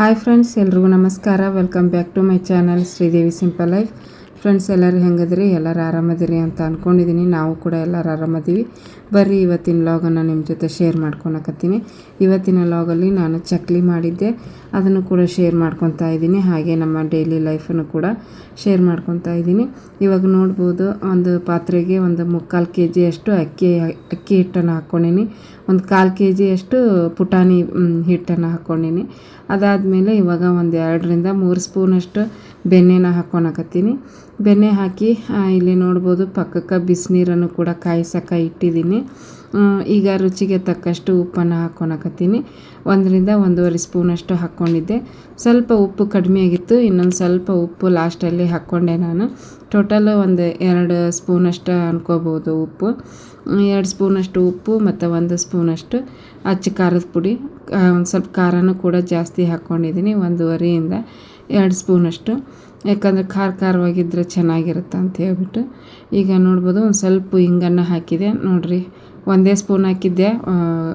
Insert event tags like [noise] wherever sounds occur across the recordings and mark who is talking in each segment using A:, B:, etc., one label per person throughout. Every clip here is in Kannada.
A: ಹಾಯ್ ಫ್ರೆಂಡ್ಸ್ ಎಲ್ರಿಗೂ ನಮಸ್ಕಾರ. Welcome back to my channel Sridevi simple life friends ಎಲ್ಲರೂ ಹೆಂಗದ್ರಿ? ಎಲ್ಲರೂ ಆರಾಮದಿರಿ ಅಂತ ಅಂದ್ಕೊಂಡಿದ್ದೀನಿ ನಾವು ಕೂಡ ಎಲ್ಲರೂ ಆರಾಮದೀವಿ. ಬರ್ರಿ, ಇವತ್ತಿನ ಲಾಗನ್ನು ನಿಮ್ಮ ಜೊತೆ ಶೇರ್ ಮಾಡ್ಕೊಳಕತ್ತೀನಿ. ಇವತ್ತಿನ ಲಾಗಲ್ಲಿ ನಾನು ಚಕ್ಲಿ ಮಾಡಿದ್ದೆ. ಅದನ್ನು ಕೂಡ ಶೇರ್ ಮಾಡ್ಕೊತಾ ಇದ್ದೀನಿ ಹಾಗೆ ನಮ್ಮ ಡೈಲಿ ಲೈಫನ್ನು ಕೂಡ ಶೇರ್ ಮಾಡ್ಕೊತಾ ಇದ್ದೀನಿ. ಇವಾಗ ನೋಡ್ಬೋದು, ಒಂದು ಪಾತ್ರೆಗೆ ಒಂದು ಮುಕ್ಕಾಲು ಕೆ ಜಿಯಷ್ಟು ಅಕ್ಕಿ ಅಕ್ಕಿ ಹಿಟ್ಟನ್ನು ಹಾಕ್ಕೊಂಡಿನಿ. ಒಂದು ಕಾಲು ಕೆ ಜಿಯಷ್ಟು ಪುಟಾಣಿ ಹಿಟ್ಟನ್ನು ಹಾಕ್ಕೊಂಡಿನಿ. ಅದಾದಮೇಲೆ ಇವಾಗ ಒಂದು ಎರಡರಿಂದ ಮೂರು ಸ್ಪೂನಷ್ಟು ಬೆಣ್ಣೆನ ಹಾಕ್ಕೊಳಕತ್ತೀನಿ ಬೆಣ್ಣೆ ಹಾಕಿ ಇಲ್ಲಿ ನೋಡ್ಬೋದು ಪಕ್ಕಕ್ಕೆ ಬಿಸಿನೀರನ್ನು ಕೂಡ ಕಾಯಿಸಕ್ಕೆ ಇಟ್ಟಿದ್ದೀನಿ. ಈಗ ರುಚಿಗೆ ತಕ್ಕಷ್ಟು ಉಪ್ಪನ್ನು ಹಾಕ್ಕೊಳಕತ್ತೀನಿ ಒಂದರಿಂದ ಒಂದೂವರೆ ಸ್ಪೂನಷ್ಟು ಹಾಕ್ಕೊಂಡಿದ್ದೆ. ಸ್ವಲ್ಪ ಉಪ್ಪು ಕಡಿಮೆ ಆಗಿತ್ತು. ಇನ್ನೊಂದು ಸ್ವಲ್ಪ ಉಪ್ಪು ಲಾಸ್ಟಲ್ಲಿ ಹಾಕ್ಕೊಂಡೆ ನಾನು. ಟೋಟಲ್ ಒಂದು ಎರಡು ಸ್ಪೂನಷ್ಟು ಅನ್ಕೋಬೋದು ಉಪ್ಪು. ಎರಡು ಸ್ಪೂನಷ್ಟು ಉಪ್ಪು ಮತ್ತು ಒಂದು ಸ್ಪೂನಷ್ಟು ಅಚ್ಚ ಖಾರದ ಪುಡಿ. ಒಂದು ಸ್ವಲ್ಪ ಖಾರನೂ ಕೂಡ ಜಾಸ್ತಿ ಹಾಕ್ಕೊಂಡಿದ್ದೀನಿ. ಒಂದೂವರೆಯಿಂದ ಎರಡು ಸ್ಪೂನಷ್ಟು. ಯಾಕಂದರೆ ಖಾರ ಖಾರವಾಗಿದ್ದರೆ ಚೆನ್ನಾಗಿರುತ್ತೆ ಅಂತ ಹೇಳ್ಬಿಟ್ಟು. ಈಗ ನೋಡ್ಬೋದು, ಒಂದು ಸ್ವಲ್ಪ ಹಿಂಗನ್ನು ಹಾಕಿದೆ. ನೋಡಿರಿ ಒಂದೇ ಸ್ಪೂನ್ ಹಾಕಿದ್ದೆ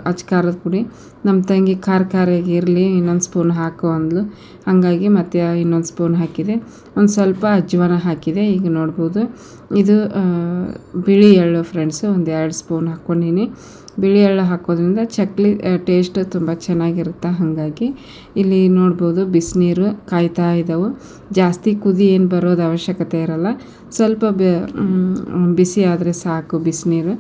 A: ಅಚ್ಚ ಖಾರದ ಪುಡಿ. ನಮ್ಮ ತಂಗಿ ಖಾರ ಖಾರಾಗಿ ಇರಲಿ, ಇನ್ನೊಂದು ಸ್ಪೂನ್ ಹಾಕು ಅಂದ್ಲು. ಹಾಗಾಗಿ ಮತ್ತೆ ಇನ್ನೊಂದು ಸ್ಪೂನ್ ಹಾಕಿದೆ. ಒಂದು ಸ್ವಲ್ಪ ಅಜ್ವಾನ ಹಾಕಿದೆ, ಈಗ ನೋಡ್ಬೋದು. ಇದು ಬಿಳಿ ಎಳ್ಳು ಫ್ರೆಂಡ್ಸು ಒಂದು ಎರಡು ಸ್ಪೂನ್ ಹಾಕ್ಕೊಂಡಿನಿ. ಬಿಳಿ ಎಳ್ಳು ಹಾಕೋದ್ರಿಂದ ಚಕ್ಲಿ ಟೇಸ್ಟ್ ತುಂಬ ಚೆನ್ನಾಗಿರುತ್ತೆ ಹಾಗಾಗಿ. ಇಲ್ಲಿ ನೋಡ್ಬೋದು ಬಿಸಿನೀರು ಕಾಯ್ತಾ ಇದ್ದಾವೆ ಜಾಸ್ತಿ ಕುದಿ ಏನು ಬರೋದು ಅವಶ್ಯಕತೆ ಇರಲ್ಲ. ಸ್ವಲ್ಪ ಬಿಸಿ ಆದರೆ ಸಾಕು ಬಿಸಿನೀರು.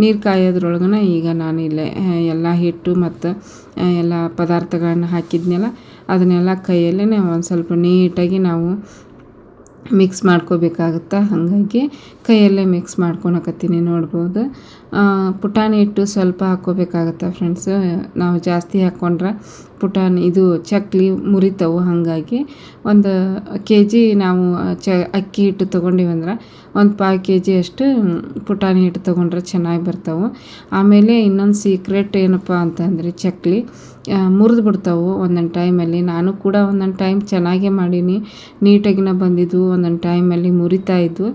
A: ನೀರು ಕಾಯೋದ್ರೊಳಗನ ಈಗ ನಾನು ಇಲ್ಲೇ ಎಲ್ಲ ಹಿಟ್ಟು ಮತ್ತು ಎಲ್ಲ ಪದಾರ್ಥಗಳನ್ನ ಹಾಕಿದ್ನಲ್ಲ, ಅದನ್ನೆಲ್ಲ ಕೈಯಲ್ಲೇ ಒಂದು ಸ್ವಲ್ಪ ನೀಟಾಗಿ ನಾವು ಮಿಕ್ಸ್ ಮಾಡ್ಕೋಬೇಕಾಗುತ್ತೆ? ಹಾಗಾಗಿ ಕೈಯಲ್ಲೇ ಮಿಕ್ಸ್ ಮಾಡ್ಕೊಳಕತ್ತೀನಿ, ನೋಡ್ಬೋದು. ಪುಟಾಣಿ ಹಿಟ್ಟು ಸ್ವಲ್ಪ ಹಾಕ್ಕೋಬೇಕಾಗತ್ತೆ ಫ್ರೆಂಡ್ಸು ನಾವು ಜಾಸ್ತಿ ಹಾಕ್ಕೊಂಡ್ರೆ ಪುಟಾಣಿ ಇದು ಚಕ್ಲಿ ಮುರಿತವು ಹಾಗಾಗಿ ಒಂದು ಕೆ ಜಿ ನಾವು ಚ, ಅಕ್ಕಿ ಹಿಟ್ಟು ತೊಗೊಂಡಿವಂದ್ರೆ ಒಂದು ಪಾವು ಕೆ ಜಿಯಷ್ಟು ಪುಟಾಣಿ ಹಿಟ್ಟು ತೊಗೊಂಡ್ರೆ ಚೆನ್ನಾಗಿ ಬರ್ತವೆ. ಆಮೇಲೆ ಇನ್ನೊಂದು ಸೀಕ್ರೆಟ್ ಏನಪ್ಪ ಅಂತಂದರೆ ಚಕ್ಲಿ ಮುರಿದು ಬಿಡ್ತಾವೆ ಒಂದೊಂದು ಟೈಮಲ್ಲಿ ನಾನು ಕೂಡ ಒಂದೊಂದು ಟೈಮ್ ಚೆನ್ನಾಗೇ ಮಾಡೀನಿ. ನೀಟಾಗಿನ ಬಂದಿದ್ವು, ಒಂದೊಂದು ಟೈಮಲ್ಲಿ ಮುರಿತಾ ಇದ್ವು.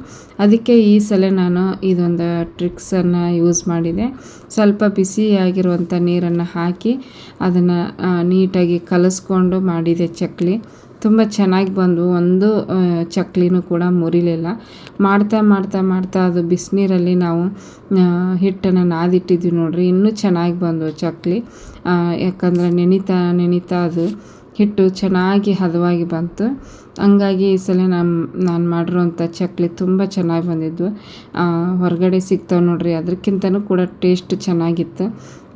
A: ಅದಕ್ಕೆ ಈ ಸಲ ನಾನು ಇದೊಂದು ಟ್ರಿಕ್ಸನ್ನು ಯೂಸ್ ಮಾಡಿದೆ. ಸ್ವಲ್ಪ ಬಿಸಿಯಾಗಿರುವಂಥ ನೀರನ್ನು ಹಾಕಿ ಅದನ್ನು ನೀಟಾಗಿ ಕಲಸ್ಕೊಂಡು ಮಾಡಿದೆ ಚಕ್ಲಿ. ತುಂಬ ಚೆನ್ನಾಗಿ ಬಂದವು ಒಂದು ಚಕ್ಲಿನೂ ಕೂಡ ಮುರಿಲಿಲ್ಲ. ಮಾಡ್ತಾ ಮಾಡ್ತಾ ಮಾಡ್ತಾ ಅದು ಬಿಸಿನೀರಲ್ಲಿ ನಾವು ಹಿಟ್ಟನ್ನು ನಾದಿಟ್ಟಿದ್ವಿ ನೋಡಿರಿ. ಇನ್ನೂ ಚೆನ್ನಾಗಿ ಬಂದವು ಚಕ್ಲಿ. ಯಾಕಂದರೆ ನೆನಿತಾ ನೆನಿತಾ ಅದು ಹಿಟ್ಟು ಚೆನ್ನಾಗಿ ಹದವಾಗಿ ಬಂತು. ಹಂಗಾಗಿ ಈ ಸಲ ನಮ್ಮ ನಾನು ಮಾಡಿರೋಂಥ ಚಕ್ಲಿ ತುಂಬ ಚೆನ್ನಾಗಿ ಬಂದಿದ್ವು. ಹೊರಗಡೆ ಸಿಗ್ತಾವೆ ನೋಡ್ರಿ ಅದಕ್ಕಿಂತನೂ ಕೂಡ ಟೇಸ್ಟ್ ಚೆನ್ನಾಗಿತ್ತು.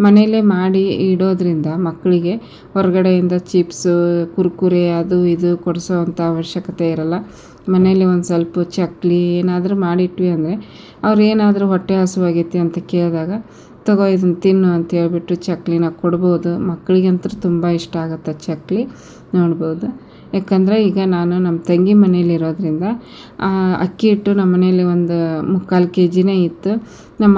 A: ಮನೆಯಲ್ಲೇ ಮಾಡಿ ಇಡೋದ್ರಿಂದ ಮಕ್ಕಳಿಗೆ ಹೊರಗಡೆಯಿಂದ ಚಿಪ್ಸು ಕುರ್ಕುರೆ ಅದು ಇದು ಕೊಡಿಸೋ ಅಂಥ ಅವಶ್ಯಕತೆ ಇರಲ್ಲ. ಮನೆಯಲ್ಲಿ ಒಂದು ಸ್ವಲ್ಪ ಚಕ್ಲಿ ಏನಾದರೂ ಮಾಡಿಟ್ವಿ ಅಂದರೆ ಅವ್ರು ಏನಾದರೂ ಹೊಟ್ಟೆ ಹಸುವಾಗೈತಿ ಅಂತ ಕೇಳಿದಾಗ ತಗೋ ಇದನ್ನು ತಿನ್ನು ಅಂತ ಹೇಳ್ಬಿಟ್ಟು ಚಕ್ಲಿನ ಕೊಡ್ಬೋದು. ಮಕ್ಕಳಿಗಂತೂ ತುಂಬ ಇಷ್ಟ ಆಗುತ್ತೆ ಚಕ್ಲಿ ನೋಡ್ಬೋದು. ಯಾಕಂದರೆ ಈಗ ನಾನು ನಮ್ಮ ತಂಗಿ ಮನೇಲಿರೋದ್ರಿಂದ ಅಕ್ಕಿ ಹಿಟ್ಟು ನಮ್ಮ ಮನೇಲಿ ಒಂದು ಮುಕ್ಕಾಲು ಕೆ ಜಿನೇ ಇತ್ತು. ನಮ್ಮ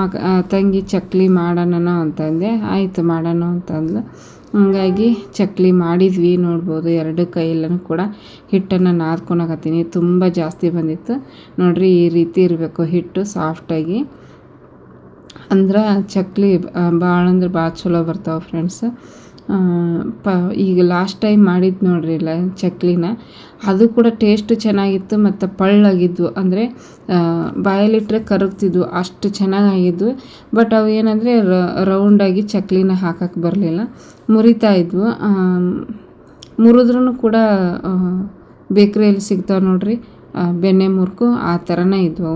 A: ತಂಗಿ ಚಕ್ಲಿ ಮಾಡೋಣ ಅಂತಂದೆ ಆಯಿತು ಮಾಡೋಣ ಅಂತಂದು ಹಾಗಾಗಿ ಚಕ್ಲಿ ಮಾಡಿದ್ವಿ ನೋಡ್ಬೋದು. ಎರಡು ಕೈಯಲ್ಲೂ ಕೂಡ ಹಿಟ್ಟನ್ನು ನಾದ್ಕೊಳಕತ್ತೀನಿ ತುಂಬ ಜಾಸ್ತಿ ಬಂದಿತ್ತು. ನೋಡಿರಿ ಈ ರೀತಿ ಇರಬೇಕು ಹಿಟ್ಟು ಸಾಫ್ಟಾಗಿ. ಅಂದ್ರೆ ಚಕ್ಲಿ ಭಾಳ ಅಂದ್ರೆ ಭಾಳ ಚಲೋ ಬರ್ತಾವೆ ಫ್ರೆಂಡ್ಸ್ ಪ, ಈಗ ಲಾಸ್ಟ್ ಟೈಮ್ ಮಾಡಿದ್ದು ನೋಡ್ರಿ ಇಲ್ಲ ಚಕ್ಲಿನ, ಅದು ಕೂಡ ಟೇಸ್ಟ್ ಚೆನ್ನಾಗಿತ್ತು ಮತ್ತು ಪಳ್ಳಾಗಿದ್ವು. ಅಂದರೆ ಬಾಯಲ್ಲಿಟ್ಟರೆ ಕರಗ್ತಿದ್ವು, ಅಷ್ಟು ಚೆನ್ನಾಗಾಗಿದ್ವು. ಬಟ್ ಅವು ಏನಂದರೆ ರೌಂಡಾಗಿ ಚಕ್ಲಿನ ಹಾಕಕ್ಕೆ ಬರಲಿಲ್ಲ. ಮುರಿತಾ ಇದ್ವು. ಮುರಿದ್ರೂ ಕೂಡ ಬೇಕ್ರಿಯಲ್ಲಿ ಸಿಗ್ತಾವೆ ನೋಡಿರಿ. ಬೆಣ್ಣೆ ಮುರುಕು ಆ ಥರನೇ ಇದ್ವು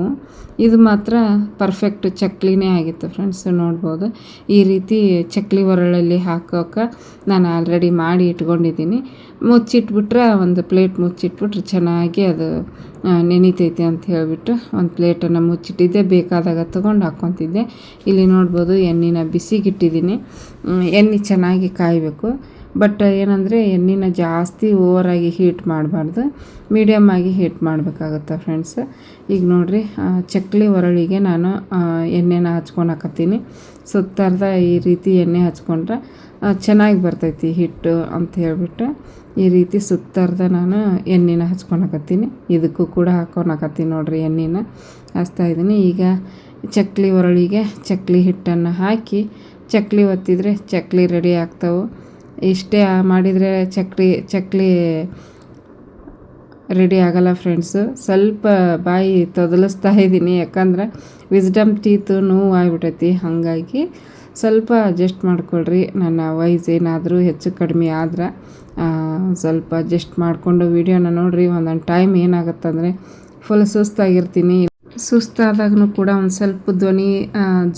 A: ಇದು ಮಾತ್ರ ಪರ್ಫೆಕ್ಟ್ ಚಕ್ಲಿನೇ ಆಗಿತ್ತು ಫ್ರೆಂಡ್ಸ್ ನೋಡ್ಬೋದು. ಈ ರೀತಿ ಚಕ್ಲಿ ಒರಳಲ್ಲಿ ಹಾಕೋಕೆ ನಾನು ಆಲ್ರೆಡಿ ಮಾಡಿ ಇಟ್ಕೊಂಡಿದ್ದೀನಿ. ಮುಚ್ಚಿಟ್ಬಿಟ್ರೆ ಒಂದು ಪ್ಲೇಟ್ ಮುಚ್ಚಿಟ್ಬಿಟ್ರೆ ಚೆನ್ನಾಗಿ ಅದು ನೆನಿತೈತೆ ಅಂತ ಹೇಳಿಬಿಟ್ಟು ಒಂದು ಪ್ಲೇಟನ್ನು ಮುಚ್ಚಿಟ್ಟಿದ್ದೆ. ಬೇಕಾದಾಗ ತೊಗೊಂಡು ಹಾಕ್ಕೊತಿದ್ದೆ. ಇಲ್ಲಿ ನೋಡ್ಬೋದು ಎಣ್ಣೆನ ಬಿಸಿಗಿಟ್ಟಿದ್ದೀನಿ. ಎಣ್ಣೆ ಚೆನ್ನಾಗಿ ಕಾಯಬೇಕು. ಬಟ್ ಏನಂದರೆ ಎಣ್ಣೆನ ಜಾಸ್ತಿ ಓವರಾಗಿ ಹೀಟ್ ಮಾಡಬಾರ್ದು. ಮೀಡಿಯಮ್ಮಾಗಿ ಹೀಟ್ ಮಾಡಬೇಕಾಗುತ್ತೆ ಫ್ರೆಂಡ್ಸ್ ಈಗ ನೋಡಿರಿ ಚಕ್ಲಿ ಒರಳಿಗೆ ನಾನು ಎಣ್ಣೆನ ಹಚ್ಕೊಳಕತ್ತೀನಿ ಸುತ್ತರ್ದ ಈ ರೀತಿ ಎಣ್ಣೆ ಹಚ್ಕೊಂಡ್ರೆ ಚೆನ್ನಾಗಿ ಬರ್ತೈತಿ ಹಿಟ್ಟು ಅಂತ ಹೇಳ್ಬಿಟ್ಟು ಈ ರೀತಿ ಸುತ್ತರ್ದ ನಾನು ಎಣ್ಣೆನ ಹಚ್ಕೊಳಕತ್ತೀನಿ ಇದಕ್ಕೂ ಕೂಡ ಹಾಕೊಳಕತ್ತೀನಿ ನೋಡಿರಿ ಎಣ್ಣೆನ. ಹಚ್ತಾ ಇದ್ದೀನಿ. ಈಗ ಚಕ್ಲಿ ಒರಳಿಗೆ ಚಕ್ಲಿ ಹಿಟ್ಟನ್ನು ಹಾಕಿ, ಚಕ್ಲಿ ಒತ್ತಿದರೆ ಚಕ್ಲಿ ರೆಡಿ ಆಗ್ತಾವೆ. ಇಷ್ಟೇ ಮಾಡಿದರೆ ಚಕ್ಲಿ ಚಕ್ಲಿ ರೆಡಿ ಆಗಲ್ಲ ಫ್ರೆಂಡ್ಸು ಸ್ವಲ್ಪ ಬಾಯಿ ತೊದಲಿಸ್ತಾ ಇದ್ದೀನಿ. ಯಾಕಂದ್ರೆ ವಿಸ್ಡಮ್ ಟೀತು ನೋವು ಆಗ್ಬಿಟ್ಟೈತಿ ಹಾಗಾಗಿ ಸ್ವಲ್ಪ ಅಡ್ಜಸ್ಟ್ ಮಾಡಿಕೊಳ್ರಿ. ನನ್ನ ವಯಸ್ಸು ಏನಾದರೂ ಹೆಚ್ಚು ಕಡಿಮೆ ಆದ್ರೆ ಸ್ವಲ್ಪ ಅಡ್ಜಸ್ಟ್ ಮಾಡಿಕೊಂಡು ವೀಡಿಯೋನ ನೋಡಿರಿ. ಒಂದೊಂದು ಟೈಮ್ ಏನಾಗುತ್ತಂದರೆ ಫುಲ್ ಸುಸ್ತಾಗಿರ್ತೀನಿ. ಸುಸ್ತಾದಾಗೂ ಕೂಡ ಒಂದು ಸ್ವಲ್ಪ ಧ್ವನಿ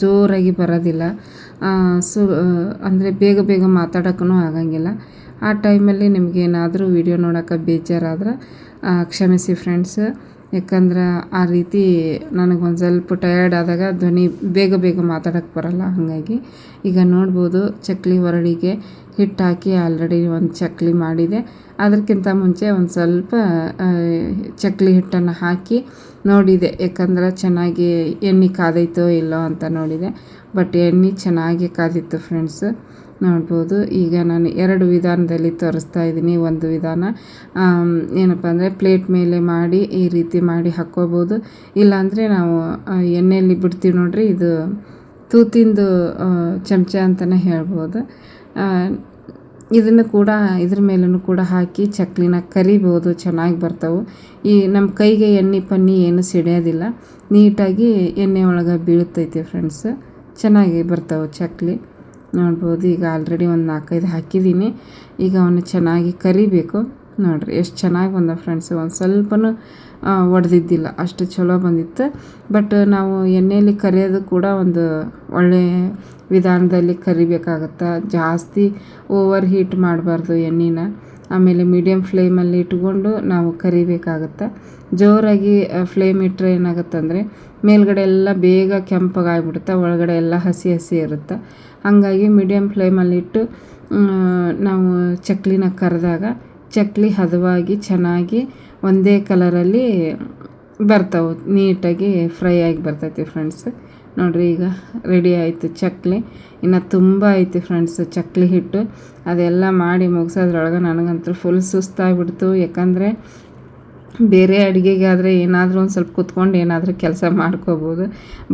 A: ಜೋರಾಗಿ ಬರೋದಿಲ್ಲ. ಸು ಅಂದರೆ ಬೇಗ ಬೇಗ ಮಾತಾಡೋಕ್ಕೂ ಆಗಂಗಿಲ್ಲ. ಆ ಟೈಮಲ್ಲಿ ನಿಮಗೇನಾದರೂ ವೀಡಿಯೋ ನೋಡೋಕೆ ಬೇಜಾರಾದ್ರೆ ಕ್ಷಮಿಸಿ ಫ್ರೆಂಡ್ಸ್ ಯಾಕಂದ್ರೆ ಆ ರೀತಿ ನನಗೊಂದು ಸ್ವಲ್ಪ ಟಯರ್ಡ್ ಆದಾಗ ಧ್ವನಿ ಬೇಗ ಬೇಗ ಮಾತಾಡೋಕ್ಕೆ ಬರೋಲ್ಲ ಹಾಗಾಗಿ. ಈಗ ನೋಡ್ಬೋದು, ಚಕ್ಲಿ ಹೊರಳಿಗೆ ಹಿಟ್ಟು ಹಾಕಿ ಆಲ್ರೆಡಿ ಒಂದು ಚಕ್ಲಿ ಮಾಡಿದೆ. ಅದಕ್ಕಿಂತ ಮುಂಚೆ ಒಂದು ಸ್ವಲ್ಪ ಚಕ್ಲಿ ಹಿಟ್ಟನ್ನು ಹಾಕಿ ನೋಡಿದೆ. ಯಾಕಂದ್ರೆ ಚೆನ್ನಾಗಿ ಎಣ್ಣೆ ಕಾದೈತೋ ಇಲ್ಲೋ ಅಂತ ನೋಡಿದೆ. ಬಟ್ ಎಣ್ಣೆ ಚೆನ್ನಾಗಿ ಕಾದಿತ್ತು ಫ್ರೆಂಡ್ಸ್ ನೋಡ್ಬೋದು. ಈಗ ನಾನು ಎರಡು ವಿಧಾನದಲ್ಲಿ ತೋರಿಸ್ತಾ ಇದ್ದೀನಿ. ಒಂದು ವಿಧಾನ ಏನಪ್ಪ ಅಂದರೆ ಪ್ಲೇಟ್ ಮೇಲೆ ಮಾಡಿ ಈ ರೀತಿ ಮಾಡಿ ಹಾಕ್ಕೋಬೋದು. ಇಲ್ಲಾಂದರೆ ನಾವು ಎಣ್ಣೆಯಲ್ಲಿ ಬಿಡ್ತೀವಿ ನೋಡ್ರಿ, ಇದು ತೂತಿಂದು ಚಮಚ ಅಂತಲೇ ಹೇಳ್ಬೋದು. ಇದನ್ನು ಕೂಡ, ಇದ್ರ ಮೇಲೂ ಕೂಡ ಹಾಕಿ ಚಕ್ಲಿನ ಕರಿಬೋದು, ಚೆನ್ನಾಗಿ ಬರ್ತವೆ. ಈ ನಮ್ಮ ಕೈಗೆ ಎಣ್ಣೆ ಪನ್ನಿ ಏನು ಸಿಡಿಯೋದಿಲ್ಲ ನೀಟಾಗಿ ಎಣ್ಣೆ ಒಳಗೆ ಬೀಳ್ತೈತಿ ಫ್ರೆಂಡ್ಸ್ ಚೆನ್ನಾಗಿ ಬರ್ತವೆ ಚಕ್ಲಿ. ನೋಡ್ಬೋದು, ಈಗ ಆಲ್ರೆಡಿ ಒಂದು ನಾಲ್ಕೈದು ಹಾಕಿದ್ದೀನಿ. ಈಗ ಅವನ್ನ ಚೆನ್ನಾಗಿ ಕರಿಬೇಕು. ನೋಡಿರಿ, ಎಷ್ಟು ಚೆನ್ನಾಗಿ ಬಂದ ಫ್ರೆಂಡ್ಸ್ ಒಂದು ಸ್ವಲ್ಪನೂ ಒಡೆದಿದ್ದಿಲ್ಲ. ಅಷ್ಟು ಚಲೋ ಬಂದಿತ್ತು. ಬಟ್ ನಾವು ಎಣ್ಣೆಯಲ್ಲಿ ಕರಿಯೋದು ಕೂಡ ಒಂದು ಒಳ್ಳೆಯ ವಿಧಾನದಲ್ಲಿ ಕರಿಬೇಕಾಗತ್ತೆ. ಜಾಸ್ತಿ ಓವರ್ ಹೀಟ್ ಮಾಡಬಾರ್ದು ಎಣ್ಣೆನ. ಆಮೇಲೆ ಮೀಡಿಯಮ್ ಫ್ಲೇಮಲ್ಲಿ ಇಟ್ಕೊಂಡು ನಾವು ಕರಿಬೇಕಾಗತ್ತೆ. ಜೋರಾಗಿ ಫ್ಲೇಮ್ ಇಟ್ಟರೆ ಏನಾಗುತ್ತೆ ಅಂದರೆ ಮೇಲ್ಗಡೆ ಎಲ್ಲ ಬೇಗ ಕೆಂಪಗಾಗ್ಬಿಡುತ್ತೆ ಒಳಗಡೆ ಎಲ್ಲ ಹಸಿ ಹಸಿ ಇರುತ್ತೆ. ಹಾಗಾಗಿ ಮೀಡಿಯಮ್ ಫ್ಲೇಮಲ್ಲಿಟ್ಟು ನಾವು ಚಕ್ಲಿನ ಕರೆದಾಗ ಚಕ್ಲಿ ಹದವಾಗಿ ಚೆನ್ನಾಗಿ ಒಂದೇ ಕಲರಲ್ಲಿ ಬರ್ತಾವೆ, ನೀಟಾಗಿ ಫ್ರೈ ಆಗಿ ಬರ್ತೈತಿ ಫ್ರೆಂಡ್ಸ್ ನೋಡಿರಿ ಈಗ ರೆಡಿ ಆಯಿತು ಚಕ್ಲಿ. ಇನ್ನು ತುಂಬ ಐತಿ ಫ್ರೆಂಡ್ಸ್ ಚಕ್ಲಿ ಹಿಟ್ಟು. ಅದೆಲ್ಲ ಮಾಡಿ ಮುಗಿಸೋದ್ರೊಳಗೆ ನನಗಂತೂ ಫುಲ್ ಸುಸ್ತಾಗಿಬಿಡ್ತು. ಯಾಕಂದರೆ ಬೇರೆ ಅಡುಗೆಗಾದರೆ ಏನಾದರೂ ಒಂದು ಸ್ವಲ್ಪ ಕುತ್ಕೊಂಡು ಏನಾದರೂ ಕೆಲಸ ಮಾಡ್ಕೋಬೋದು.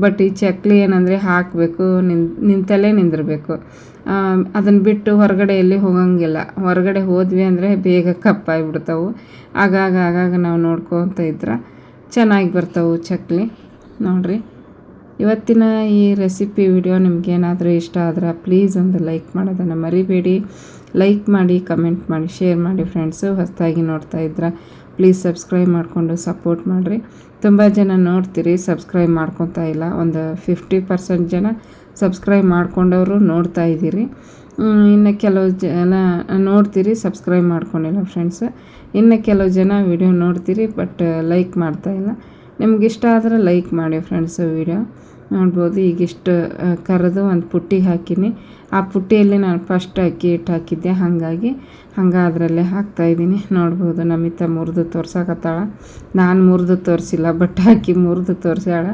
A: ಬಟ್ ಈ ಚಕ್ಲಿ ಏನಂದರೆ ಹಾಕಬೇಕು ನಿನ್ ನಿಂತಲ್ಲೇ ನಿಂದಿರಬೇಕು. ಅದನ್ನು ಬಿಟ್ಟು ಹೊರಗಡೆ ಎಲ್ಲಿ ಹೋಗಂಗಿಲ್ಲ. ಹೊರಗಡೆ ಹೋದ್ವಿ ಅಂದರೆ ಬೇಗ ಕಪ್ಪಾಗಿಬಿಡ್ತಾವೆ. ಆಗಾಗ ಆಗಾಗ ನಾವು ನೋಡ್ಕೊತ ಇದ್ರೆ ಚೆನ್ನಾಗಿ ಬರ್ತವೆ ಚಕ್ಲಿ. ನೋಡಿರಿ. ಇವತ್ತಿನ ಈ ರೆಸಿಪಿ ವಿಡಿಯೋ ನಿಮಗೇನಾದರೂ ಇಷ್ಟ ಆದ್ರೆ ಪ್ಲೀಸ್ ಒಂದು ಲೈಕ್ ಮಾಡೋದನ್ನು ಮರಿಬೇಡಿ. ಲೈಕ್ ಮಾಡಿ ಕಮೆಂಟ್ ಮಾಡಿ ಶೇರ್ ಮಾಡಿ ಫ್ರೆಂಡ್ಸು ಹೊಸದಾಗಿ ನೋಡ್ತಾ ಇದ್ರೆ. ಪ್ಲೀಸ್ ಸಬ್ಸ್ಕ್ರೈಬ್ ಮಾಡಿಕೊಂಡು ಸಪೋರ್ಟ್ ಮಾಡಿರಿ. ತುಂಬ ಜನ ನೋಡ್ತೀರಿ ಸಬ್ಸ್ಕ್ರೈಬ್ ಮಾಡ್ಕೊತಾ ಇಲ್ಲ. ಒಂದು ಫಿಫ್ಟಿ ಪರ್ಸೆಂಟ್ ಜನ ಸಬ್ಸ್ಕ್ರೈಬ್ ಮಾಡ್ಕೊಂಡವರು ನೋಡ್ತಾ ಇದ್ದೀರಿ. ಇನ್ನು ಕೆಲವು ಜನ ನೋಡ್ತೀರಿ ಸಬ್ಸ್ಕ್ರೈಬ್ ಮಾಡ್ಕೊಂಡಿಲ್ಲ ಫ್ರೆಂಡ್ಸ್ ಇನ್ನು ಕೆಲವು ಜನ ವಿಡಿಯೋ ನೋಡ್ತೀರಿ ಬಟ್ ಲೈಕ್ ಮಾಡ್ತಾಯಿಲ್ಲ ನಿಮ್ಗೆ ಇಷ್ಟ ಆದರೆ ಲೈಕ್ ಮಾಡಿ ಫ್ರೆಂಡ್ಸ್ ವಿಡಿಯೋ ನೋಡ್ಬೋದು ಈಗಿಷ್ಟು ಕರೆದು ಒಂದು ಪುಟ್ಟಿಗೆ ಹಾಕಿನಿ. ಆ ಪುಟ್ಟಿಯಲ್ಲಿ ನಾನು ಫಸ್ಟ್ ಅಕ್ಕಿ ಹಿಟ್ಟು ಹಾಕಿದ್ದೆ, ಹಾಗಾಗಿ, ಹಂಗೆ ಅದರಲ್ಲೇ ಹಾಕ್ತಾಯಿದ್ದೀನಿ ನೋಡ್ಬೋದು, ನಮಿತ ಮುರಿದು ತೋರ್ಸಕತ್ತಾಳ. ನಾನು ಮುರಿದು ತೋರಿಸಿಲ್ಲ ಬಟ್ ಹಾಕಿ ಮುರಿದು ತೋರಿಸ್ಯಾಳ.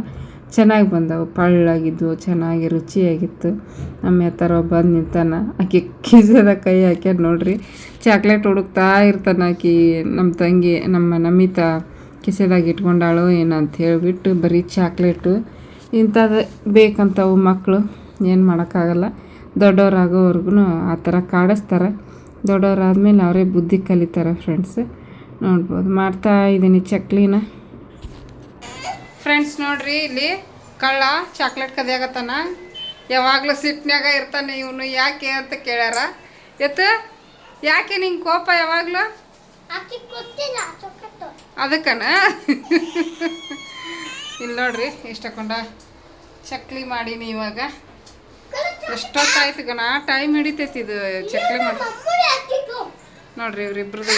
A: ಚೆನ್ನಾಗಿ ಬಂದವು, ಪಳ್ಳಾಗಿದ್ವು, ಚೆನ್ನಾಗಿ, ರುಚಿಯಾಗಿತ್ತು. ನಮ್ಮ ಥರ ಬಂದು ನಿಂತಾನ ಆಕೆ ಕಿಸದ ಕೈ ಹಾಕ್ಯಾರ ನೋಡ್ರಿ. ಚಾಕ್ಲೇಟ್ ಹುಡುಕ್ತಾ ಇರ್ತಾನೆ ಆಕಿ ನಮ್ಮ ತಂಗಿ, ನಮ್ಮ ನಮಿತ ಕಿಸೆದಾಗ ಇಟ್ಕೊಂಡಾಳು ಏನಂತ ಹೇಳಿಬಿಟ್ಟು ಬರೀ ಚಾಕ್ಲೇಟು. ಇಂಥದ್ದು ಬೇಕಂತವು ಮಕ್ಕಳು ಏನು ಮಾಡೋಕ್ಕಾಗಲ್ಲ. ದೊಡ್ಡವರಾಗೋವರೆಗೂ ಆ ಥರ ಕಾಡಿಸ್ತಾರೆ. ದೊಡ್ಡವರಾದ್ಮೇಲೆ ಅವರೇ ಬುದ್ಧಿ ಕಲಿತಾರೆ ಫ್ರೆಂಡ್ಸ್ ನೋಡ್ಬೋದು. ಮಾಡ್ತಾ ಇದ್ದೀನಿ ಚಕ್ಲಿನ. ಫ್ರೆಂಡ್ಸ್ ನೋಡ್ರಿ ಇಲ್ಲಿ ಕಳ್ಳ ಚಾಕ್ಲೇಟ್ ಕದಿಯಾಗತ್ತಾನ ಯಾವಾಗಲೂ ಸಿಟ್ಟಿನಾಗ ಇರ್ತಾನೆ ಇವನು. ಯಾಕೆ ಅಂತ ಕೇಳ್ಯಾರ. ಎತ್ತು ಯಾಕೆ ನಿಂಗೆ ಕೋಪ ಯಾವಾಗಲೂ? ಅದಕ್ಕನ? [laughs] ಇಲ್ಲಿ ನೋಡ್ರಿ ಇಷ್ಟಕೊಂಡ ಚಕ್ಲಿ ಮಾಡೀನಿ ಇವಾಗ. ಎಷ್ಟೊತ್ತಾಯ್ತು ಗಣ ಟೈಮ್ ಹಿಡಿತೈತಿ ಇದು ಚಕ್ಲಿ ಮಾಡಿ ನೋಡ್ರಿ ಇವ್ರಿಬ್ರದ್ದು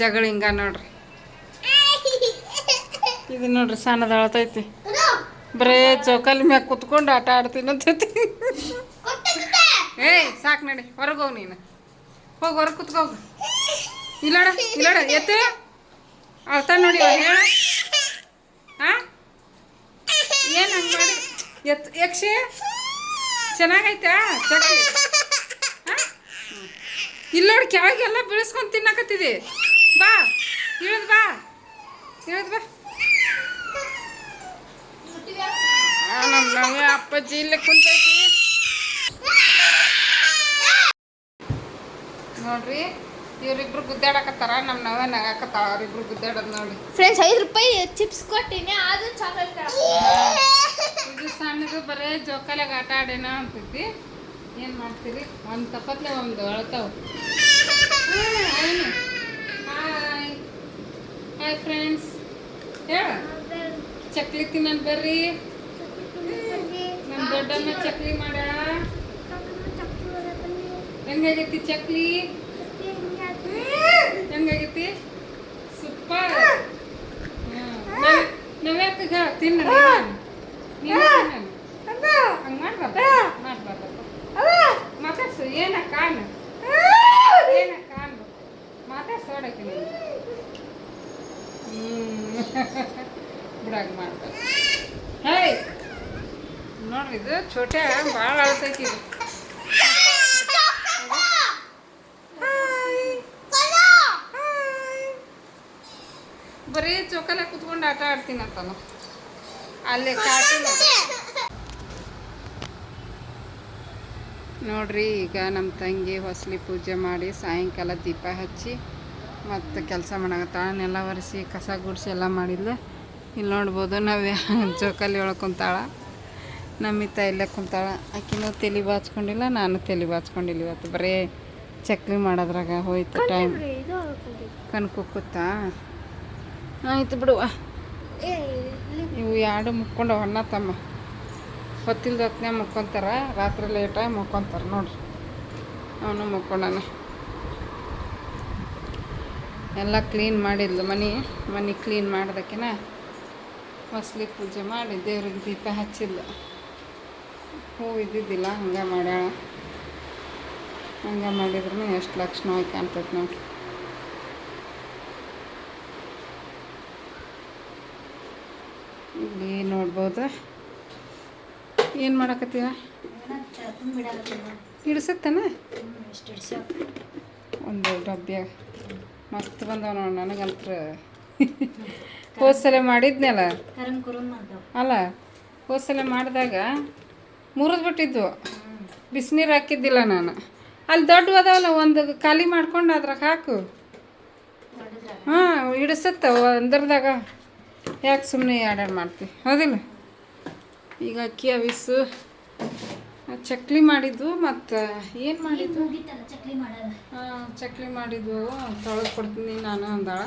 A: ಜಗಳ ಹಿಂಗ ನೋಡ್ರಿ. ಇದು ನೋಡ್ರಿ ಸಣ್ಣದ ಅಳತೈತಿ. ಬರೇ ಜೋಕಾಲಿ ಮ್ಯಾಗ ಕುತ್ಕೊಂಡು ಆಟ ಆಡ್ತೀನಿ ಏಯ್, ಸಾಕು ನಡಿ, ಹೊರಗೆ ಹೋಗಿ ನೀನು. ಹೋಗಿ, ಹೊರಗೆ ಕುತ್ಕೋಗ ಇಲ್ಲಡ ಇಲ್ಲಡ, ಎತ್ತ. ಅಳ್ತಾ ನೋಡಿ, ಹೇಳ. ಹಾಂ ಏನು ಹಂಗೆ ಮಾಡಿ? ಎತ್ ಯಕ್ಷಿ, ಚೆನ್ನಾಗೈತಾ? ಚಕ್ಲಿ ಇಲ್ಲ ನೋಡಿ ಕೆಳಗೆಲ್ಲ ಬೆಳೆಸ್ಕೊಂಡು ತಿನ್ನಕತ್ತಿದೆ. ಬಾ, ಇಳಿದ್ ಬಾ ಇಳಿದ್ ಬಾ. ನಮ್ಮ ಅಪ್ಪಾಜಿ ಇಲ್ಲೇ ಕುಂತೈತಿ. ನೋಡ್ರಿ ಇವ್ರಿಬ್ರು ಗುದ್ದಾಡಕತ್ತಾರ ನಮ್ಮ ನವೇ ನಗಾಕತ್ತಾವ ಅವರಿಬ್ರು ಗುದ್ದಾಡೋದು ನೋಡಿ.
B: ಫ್ರೆಂಡ್ಸ್ ಐದು ರೂಪಾಯಿ ಚಿಪ್ಸ್ ಕೊಟ್ಟಿನಿ ಅದು ಚಾಕ್ಲೇಟ್
A: ಇದು ಸಣ್ಣದು ಬರೇ ಜೋಕಾಲಾಗ ಆಟ ಆಡೇನ ಅಂತೈತಿ ಏನು ಮಾಡ್ತೀರಿ? ಒಂದು ತಪ್ಪತ್ಲೆ ಒಂದು ಅಳ್ತಾವ. ಹಾಯ್. ಹಾಯ್ ಫ್ರೆಂಡ್ಸ್ ಹೇಳ. ಚಕ್ಲಿ ತಿನ್ನನ್ ಬರ್ರಿ. ನಮ್ಮ ದೊಡ್ಡಮ್ಮ ಚಕ್ಲಿ ಮಾಡ ಹೆಂಗಾಗೈತಿ ಚಕ್ಲಿ? ಹೆಂಗಾಗೈತಿ? ಸೂಪರ್ ನವ್ಯಾಕ ತಿನ್ನ ನೀನು ಹಂಗೆ ಮಾಡ್ಬಾರ್ದು. ಮಾಡ್ಬಾರ್ದು. ಮಾತಾಡ್ಸು. ಏನ ಕಾಣು ಏನ ಕಾಣ್ ಮಾತಾಡ್ಸು ಹೊಡಕ್ಕೆ ನೀನು. ಹ್ಞೂ [laughs] ಬಿಡಾಗ ಮಾಡ್ಬಾರ್ದು. ಹೇ. ನೋಡ್ರಿ ಇದು ಛೋಟೆ ಭಾಳ ಅಳ್ತೈತಿ ಇದು. ಬರೀ ಚೊಕಲೆ ಕುತ್ಕೊಂಡು ಆಟ ಆಡ್ತೀನಿ ಅಂತಾನು ಅಲ್ಲೇ ಕಾರ್ಟೂನ್ ನೋಡ್ರಿ ಈಗ ನಮ್ಮ ತಂಗಿ ಹೊಸಲಿ ಪೂಜೆ ಮಾಡಿ ಸಾಯಂಕಾಲ ದೀಪ ಹಚ್ಚಿ ಮತ್ತು ಕೆಲಸ ಮಾಡಕತ್ತಾಳ ಒರೆಸಿ ಕಸ ಗುಡಿಸಿ ಎಲ್ಲ ಮಾಡಿದ್ಲು. ಇಲ್ಲಿ ನೋಡ್ಬೋದು ನಾವು ಜೋಕಾಲಿ ಒಳಗೆ ಕುಂತಾಳ. ನಮ್ಮಿತ್ತ ಇಲ್ಲೇ ಕುಂತಾಳ. ಆಕಿನೂ ತಲೆ ಬಾಚ್ಕೊಂಡಿಲ್ಲ ನಾನು ತಲೆ ಬಾಚ್ಕೊಂಡಿಲ್ಲ ಇವತ್ತು. ಬರೀ ಚಕ್ಲಿ ಮಾಡೋದ್ರಾಗ ಹೋಯ್ತು ಟೈಮ್ ಕಣ್ ಕುಕ್ಕುತ್ತಾ? ಆಯ್ತು ಬಿಡುವ ಇವು ಎರಡು ಮುಕ್ಕೊಂಡು ಅಣ್ಣ ತಮ್ಮ. ಹೊತ್ತಿಲ್ದ ಹೊತ್ತಿನ ಮುಕ್ಕೊಂತಾರ ರಾತ್ರಿ ಲೇಟಾಗಿ ಮುಕ್ಕೊಂತಾರ ನೋಡ್ರಿ. ಅವನು ಮುಕ್ಕೊಂಡಾನ. ಎಲ್ಲ ಕ್ಲೀನ್ ಮಾಡಿದ್ಲು ಮನೆ. ಮನೆ ಕ್ಲೀನ್ ಮಾಡ್ದಕ್ಕಿನ ಮಸ್ಲಿ ಪೂಜೆ ಮಾಡಿ ದೇವ್ರಿಗೆ ದೀಪ ಹಚ್ಚಿದ್ಲು. ಹೂ ಇದ್ದಿದ್ದಿಲ್ಲ ಹಂಗೆ ಮಾಡ್ಯಾಳ. ಹಂಗೆ ಮಾಡಿದ್ರು ಎಷ್ಟು ಲಕ್ಷಣವಾಗಿ ಕಾಣ್ತೈತೆ ನೋಡ್ರಿ. ಇಲ್ಲಿ ನೋಡ್ಬೋದು. ಏನು ಮಾಡಕತ್ತೀವ? ಹಿಡ್ಸತ್ತನ ಒಂದು ಡಬ್ಬೆ ಮಸ್ತ್ ಬಂದವ ನೋಡಿ ನನಗಂತ್ರ. ಹೋದ್ಸಲೆ ಸಲ ಮಾಡಿದ್ನಲ್ಲ? ಅಲ್ಲ ಹೋದ್ಸಲೆ ಸಲ ಮಾಡಿದಾಗ ಮುರಿದು ಬಿಟ್ಟಿದ್ವು ಬಿಸಿನೀರು ಹಾಕಿದ್ದಿಲ್ಲ ನಾನು. ಅಲ್ಲಿ ದೊಡ್ಡ ಅದಾವಲ್ಲ ಒಂದು ಖಾಲಿ ಮಾಡ್ಕೊಂಡು ಅದ್ರಾಗ ಹಾಕು. ಹಾಂ ಹಿಡಿಸತ್ತ ಒಂದರದಾಗ. ಯಾಕೆ ಸುಮ್ಮನೆ ಎರಡೆರಡು ಮಾಡ್ತೀವಿ ಹೌದಿಲ್ಲ? ಈಗ ಅಕ್ಕಿ ಅವಿಸು ಚಕ್ಲಿ ಮಾಡಿದ್ವು ಮತ್ತು ಏನು ಮಾಡಿದ್ವು? ಹಾಂ ಚಕ್ಲಿ ಮಾಡಿದ್ವು. ತೊಳೆದು ಕೊಡ್ತೀನಿ ನಾನು ಅಂದಾಳ.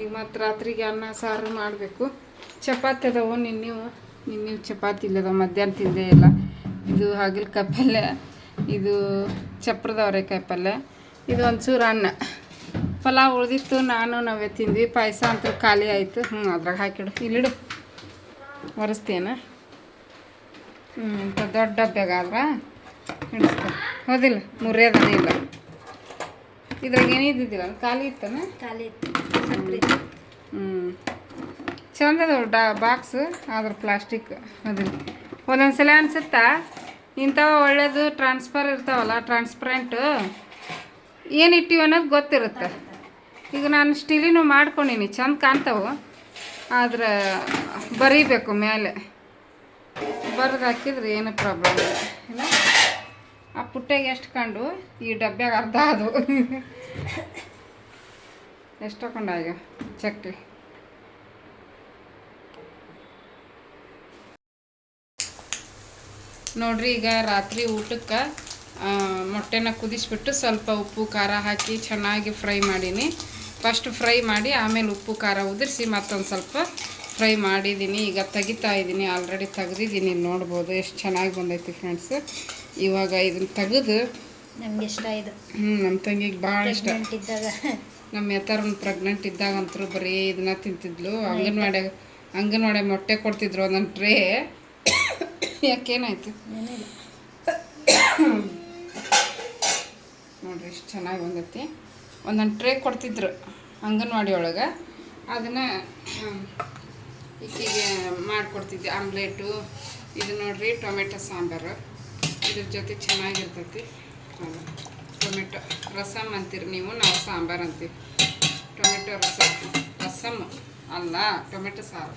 A: ಈಗ ಮತ್ತು ರಾತ್ರಿಗೆ ಅನ್ನ ಸಾರು ಮಾಡಬೇಕು. ಚಪಾತಿ ಅದಾವು ನಿನ್ನೆವು ನಿನ್ನೆ ಚಪಾತಿ ಇಲ್ಲದ ಮಧ್ಯಾಹ್ನ ತಿಂದೇ ಇಲ್ಲ. ಇದು ಹಾಗಲಕಾಯಿ ಪಲ್ಯ ಇದು ಚಪ್ರದ ಅವರೆಕಾಯಿ ಪಲ್ಯ ಇದು ಒಂಚೂರು ಅನ್ನ. ಪಲಾವ್ ಉಳಿದಿತ್ತು ನಾನು ನಾವೇ ತಿಂದ್ವಿ. ಪಾಯಸ ಅಂತೂ ಖಾಲಿ ಆಯಿತು. ಹ್ಞೂ ಅದ್ರಾಗ ಹಾಕಿಡು. ಇಲ್ಲಿಡು ಒರೆಸ್ತೇನ ಹ್ಞೂ ಇಂಥ ದೊಡ್ಡ ಡಬ್ಬ್ಯಾಗಾದ್ರೆ ಹಿಡಿಸ್ತಾರೆ ಹೌದಿಲ್ಲ ಮುರಿಯೋದನೇ ಇಲ್ಲ. ಇದ್ರಾಗ ಏನಿದ್ದಿದ್ದಿಲ್ಲ ಖಾಲಿ ಇತ್ತನ?
B: ಖಾಲಿ ಇತ್ತು.
A: ಹ್ಞೂ ಚಂದ ಅದಾವ ಡಾ ಬಾಕ್ಸ್ ಆದ್ರೆ ಪ್ಲಾಸ್ಟಿಕ್. ಅದಿಲ್ಲ ಒಂದೊಂದು ಸಲ ಅನಿಸುತ್ತಾ ಇಂಥವು ಒಳ್ಳೇದು ಟ್ರಾನ್ಸ್ಫರ್ ಇರ್ತಾವಲ್ಲ ಟ್ರಾನ್ಸ್ಪರೆಂಟು ಏನು ಅನ್ನೋದು ಗೊತ್ತಿರುತ್ತೆ. ಈಗ ನಾನು ಸ್ಟೀಲಿನೂ ಮಾಡ್ಕೊಂಡೀನಿ, ಚಂದ ಕಾಣ್ತಾವು, ಆದ್ರೆ ಬರೀಬೇಕು ಮೇಲೆ. ಬರೆದು ಹಾಕಿದ್ರೆ ಏನು ಪ್ರಾಬ್ಲಮ್ ಇಲ್ಲ. ಇಲ್ಲ? ಆ ಪುಟ್ಟೆಗೆ ಎಷ್ಟು ಕಂಡು? ಈ ಡಬ್ಬ್ಯಾಗ ಅರ್ಧ ಅದು ಎಷ್ಟು ಹಾಕೊಂಡಾಗ ಚಕ್ಲಿ ನೋಡ್ರಿ ಈಗ ರಾತ್ರಿ ಊಟಕ್ಕೆ ಮೊಟ್ಟೆನ ಕುದಿಸ್ಬಿಟ್ಟು ಸ್ವಲ್ಪ ಉಪ್ಪು ಖಾರ ಹಾಕಿ ಚೆನ್ನಾಗಿ ಫ್ರೈ ಮಾಡೀನಿ. ಫಸ್ಟ್ ಫ್ರೈ ಮಾಡಿ ಆಮೇಲೆ ಉಪ್ಪು ಖಾರ ಉದುರಿಸಿ ಮತ್ತೊಂದು ಸ್ವಲ್ಪ ಫ್ರೈ ಮಾಡಿದ್ದೀನಿ ಈಗ ತೆಗಿತಾ ಇದ್ದೀನಿ ಆಲ್ರೆಡಿ ತೆಗೆದಿದ್ದೀನಿ ನೋಡ್ಬೋದು ಎಷ್ಟು ಚೆನ್ನಾಗಿ ಬಂದೈತಿ ಫ್ರೆಂಡ್ಸ್. ಇವಾಗ ಇದನ್ನು ತೆಗೆದು
B: ನಮ್ಗೆ ಇಷ್ಟ ಇದು.
A: ಹ್ಞೂ ನಮ್ಮ ತಂಗಿಗೆ ಭಾಳ ಇಷ್ಟ. ನಮ್ಮ ಯಥಾರ್ನ ಪ್ರೆಗ್ನೆಂಟ್ ಇದ್ದಾಗಂತೂ ಬರೀ ಇದನ್ನ ತಿಂತಿದ್ಲು. ಅಂಗನವಾಡಿ ಅಂಗನವಾಡಿ ಮೊಟ್ಟೆ ಕೊಡ್ತಿದ್ರು ಒಂದೊಂದು ಟ್ರೇ. [coughs] ಯಾಕೇನಾಯ್ತು ನೋಡ್ರಿ ಎಷ್ಟು ಚೆನ್ನಾಗಿ ಬಂದೈತಿ. ಒಂದೊಂದು ಟ್ರೇ ಕೊಡ್ತಿದ್ರು ಅಂಗನವಾಡಿ ಒಳಗೆ ಅದನ್ನು ಈಕೆಗೆ ಮಾಡಿಕೊಡ್ತಿದ್ದೆ ಆಮ್ಲೆಟು, ಇದು ನೋಡಿರಿ ಟೊಮೆಟೊ ಸಾಂಬಾರು. ಇದ್ರ ಜೊತೆ ಚೆನ್ನಾಗಿರ್ತೈತಿ. ಟೊಮೆಟೊ ರಸಮ್ ಅಂತೀರಿ ನೀವು, ನಾವು ಸಾಂಬಾರು ಅಂತೀವಿ. ಟೊಮೆಟೊ ರಸ ರಸಮ್ ಅಲ್ಲ, ಟೊಮೆಟೊ ಸಾರು.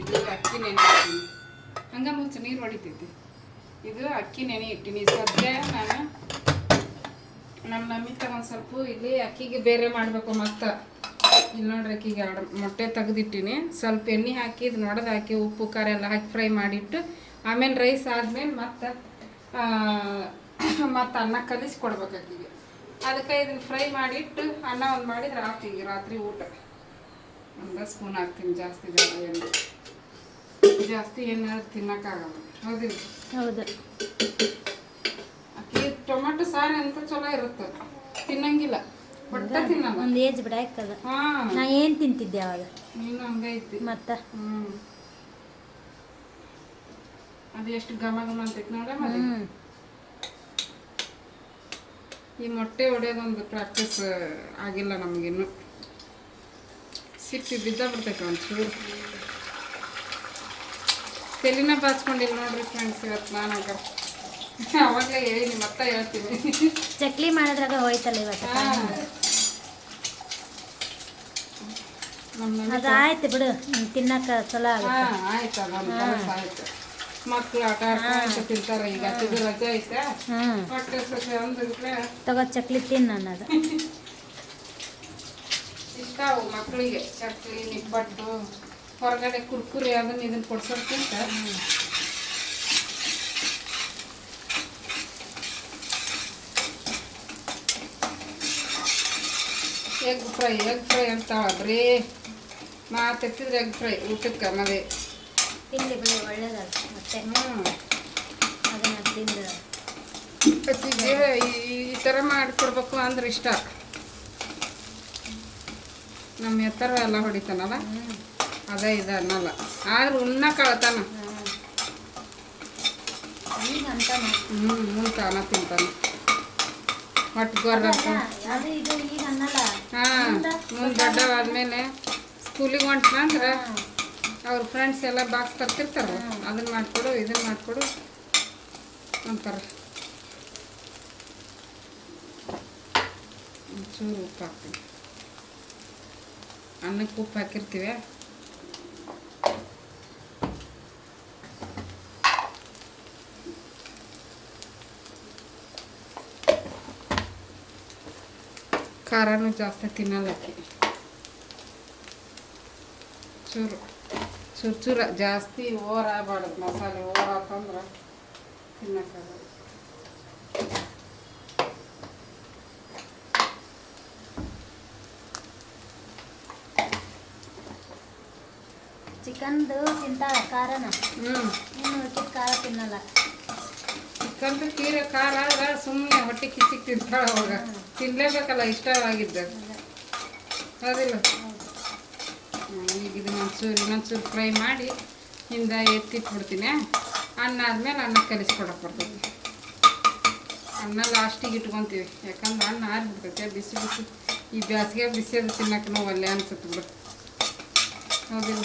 A: ಇದು ಅಕ್ಕಿ ನೆನೆ ಇಟ್ಟಿನಿ ಹಂಗೆ ಮುಂಚೆ ನೀರು ಹೊಡಿತೈತಿ. ಇದು ಅಕ್ಕಿ ನೆನೆ ಇಟ್ಟಿನಿ. ಸದ್ಯ ನಾನು ನಮ್ಮ ನಮಿತ ಒಂದು ಸ್ವಲ್ಪ ಇಲ್ಲಿ ಅಕ್ಕಿಗೆ ಬೇರೆ ಮಾಡಬೇಕು ಮತ್ತೆ. ಇಲ್ಲಿ ನೋಡ್ರಿ ಅಕ್ಕಿಗೆ ಮೊಟ್ಟೆ ತೆಗೆದಿಟ್ಟಿನಿ. ಸ್ವಲ್ಪ ಎಣ್ಣೆ ಹಾಕಿ, ಇದು ನೋಡೋದು ಹಾಕಿ, ಉಪ್ಪು, ಖಾರ ಎಲ್ಲ ಹಾಕಿ ಫ್ರೈ ಮಾಡಿಟ್ಟು, ಆಮೇಲೆ ರೈಸ್ ಆದಮೇಲೆ ಮತ್ತೆ ಮತ್ತು ಅನ್ನ ಕಲಿಸಿ ಕೊಡ್ಬೇಕು ಅಕ್ಕಿಗೆ. ಅದಕ್ಕೆ ಇದನ್ನು ಫ್ರೈ ಮಾಡಿಟ್ಟು ಅನ್ನ ಒಂದು ಮಾಡಿದ್ರೆ ಹಾಕ್ತೀವಿ ರಾತ್ರಿ ಊಟ. ಒಂದು ಸ್ಪೂನ್ ಹಾಕ್ತೀನಿ ಜಾಸ್ತಿ ಜನ ಎಣ್ಣೆ. ಜಾಸ್ತಿ ಎಣ್ಣೆ ತಿನ್ನೋಕ್ಕಾಗಲ್ಲ. ಹೌದಿಲ್ಲ
B: ಹೌದು.
A: ಟೊಮೆಟೊ ಸಾರು ಅಂತ ಚಲೋ ಇರುತ್ತೆ. ತಿನ್ನಂಗಿಲ್ಲ. ಒಟ್ಟ ತಿನ್ನಲ್ಲ.
B: ಒಂದು ಏಜ್ ಬಿಡ ಆಯ್ತದ.
A: ಹಾ.
B: ನಾ ಏನು ತಿಂತಿದ್ದೆ ಅವಾಗ?
A: ನೀನು ಹಂಗೈತಿ
B: ಮತ್ತೆ?
A: ಅದು ಎಷ್ಟು ಗಮ ಗಮ ಅಂತೈತಿ ನೋಡ ಈ ಮೊಟ್ಟೆ ಹೊಡೆಯೋದೊಂದು ಪ್ರಾಕ್ಟೀಸ್ ಆಗಿಲ್ಲ ನಮಗಿನ್ನು ಸಿಟ್ಟು ಬಿದ್ದ ಬಿಡ್ತೈತೆ ಒಂಚೂರು ತಲೆನ ಬಾಚ್ಕೊಂಡಿಲ್ಲ ನೋಡ್ರಿ ಫ್ರೆಂಡ್ಸ್ ಇವತ್ತು ನಾನು ಅವಾಗಲೇ ಹೇಳೀನಿ ಮತ್ತೆ ಹೇಳ್ತೀನಿ.
B: ಚಕ್ಲಿ ಮಾಡಿದ್ರಾಗ ಹೋಯ್ತಲ್ಲ ಇವತ್ತು? ಅದಾಯ್ತು ಬಿಡು ತಿನ್ನಕ ತಿನ್ನಕ್ಕ ಚಲೋ
A: ಆಯ್ತು ಆಯ್ತು. ಆಟ ಆಡ್ಕೊಂಡು ತಿಂತಾರೆ ಈಗ ಹತ್ತಿದ ರಜೆ ಐತೆ.
B: ಹ್ಮ್
A: ಹೊಟ್ಟೆ ಸೊಸೆ ಅಂದಿದ್ರೆ
B: ತಗೋ ಚಕ್ಲಿ ತಿನ್ನ ಅನ್ನೋದು [laughs]
A: ಇಷ್ಟ ಅವು ಮಕ್ಕಳಿಗೆ ಚಕ್ಲಿ ನಿಪ್ಪಟ್ಟು ಹೊರಗಡೆ ಕುರ್ಕುರಿ ಅದನ್ನ ಇದನ್ನ ಕೊಡ್ಸೋದ್ಕಿಂತ. ಎಗ್ ಫ್ರೈ ಎಗ್ ಫ್ರೈ ಅಂತಾವ ಬರೀ ಮಾತೆತ್ತಿದ್ರೆ ಎಗ್ ಫ್ರೈ ಊಟಕ್ಕೆ ಮದುವೆ
B: ತಿಂಡಿ ಬಿಡಿ ಒಳ್ಳೇದಲ್ಲ ಮತ್ತೆ.
A: ಹ್ಞೂ
B: ಅದನ್ನ ತಿಂದು
A: ಅತ್ತಿಗೆ ಈ- ಥರ ಮಾಡಿಕೊಡ್ಬೇಕು ಅಂದ್ರೆ ಇಷ್ಟ. ನಮ್ಮ ಎತ್ತರ ಎಲ್ಲ ಹೊಡಿತಾನಲ್ಲ? ಅದ ಇದು ಅನ್ನಲ್ಲ. ಆದ್ರೆ ಉಣ್ಣ ಕಳತಾನ. ಹ್ಞೂ ತಿಂತಾನೆ ತಿಂತಾನ. ಹೊಟ್ಟೆ
B: ಬರ್ಬೇಕು
A: ಹಾಂ ಮುಂದೆ ದೊಡ್ಡವಾದ್ಮೇಲೆ ಸ್ಕೂಲಿಗೆ ಹೊಂಟ್ರೆ ಅವ್ರ ಫ್ರೆಂಡ್ಸ್ ಎಲ್ಲ ಬಾಕ್ಸ್ ತರ್ತಿರ್ತಾರೆ ಅದನ್ನ ಮಾಡಿಕೊಡು ಇದನ್ನ ಮಾಡಿಕೊಡು ಅಂತಾರೆ. ಒಂಚೂರು ಉಪ್ಪು ಹಾಕ್ತೀವಿ ಅನ್ನಕ್ಕೆ ಉಪ್ಪು ಹಾಕಿರ್ತೀವಿ. ಖಾರನೂ ಜಾಸ್ತಿ ತಿನ್ನಲ್ಲ ಆಕಿ ಚೂರು ಚೂರು ಚೂರ ಜಾಸ್ತಿ ಓವರ್ ಆಗಬಾರ್ದು ಮಸಾಲೆ ಓವರ್ ಆತಂದ್ರೆ ತಿನ್ನಕ್ಕಾಗಲ್ಲ
B: ಚಿಕನ್ದು ತಿಂತಾಳ ಖಾರನ
A: ಹ್ಞೂ
B: ಇನ್ನು ಉಳ್ಕಿದ ಖಾರ ತಿನ್ನಲ್ಲ
A: ಚಿಕನ್ದು ತೀರೆ ಖಾರ ಆದ್ರೆ ಸುಮ್ಮನೆ ಹೊಟ್ಟೆ ಕಿಚಿಕ್ ತಿಂತಾಳೆ ಅವಾಗ ತಿನ್ನಲೇಬೇಕಲ್ಲ ಇಷ್ಟವಾಗಿದ್ದ. ಹೌದಿಲ್ಲ? ಈಗ ಇದು ಒಂಚೂರು ಇನ್ನೊಂಚೂರು ಫ್ರೈ ಮಾಡಿ ಹಿಂದೆ ಎತ್ತಿಟ್ಬಿಡ್ತೀನಿ. ಅನ್ನ ಆದಮೇಲೆ ಅನ್ನ ಕಲಿಸ್ಕೊಡಕ್ಕೆ ಬರ್ತೈತಿ. ಅನ್ನ ಲಾಸ್ಟಿಗೆ ಇಟ್ಕೊತೀವಿ. ಯಾಕಂದ್ರೆ ಅನ್ನ ಆರಿಬಿಡ್ತೈತೆ, ಬಿಸಿ ಬಿಸಿ. ಈ ಬ್ಯಾಸಿಗೆ ಬಿಸಿ ಅದು ತಿನ್ನಕ್ಕೆ ನಾವು ಅಲ್ಲೇ ಅನ್ಸುತ್ತೆ ಬಿಡು. ಹೌದಿಲ್ಲ?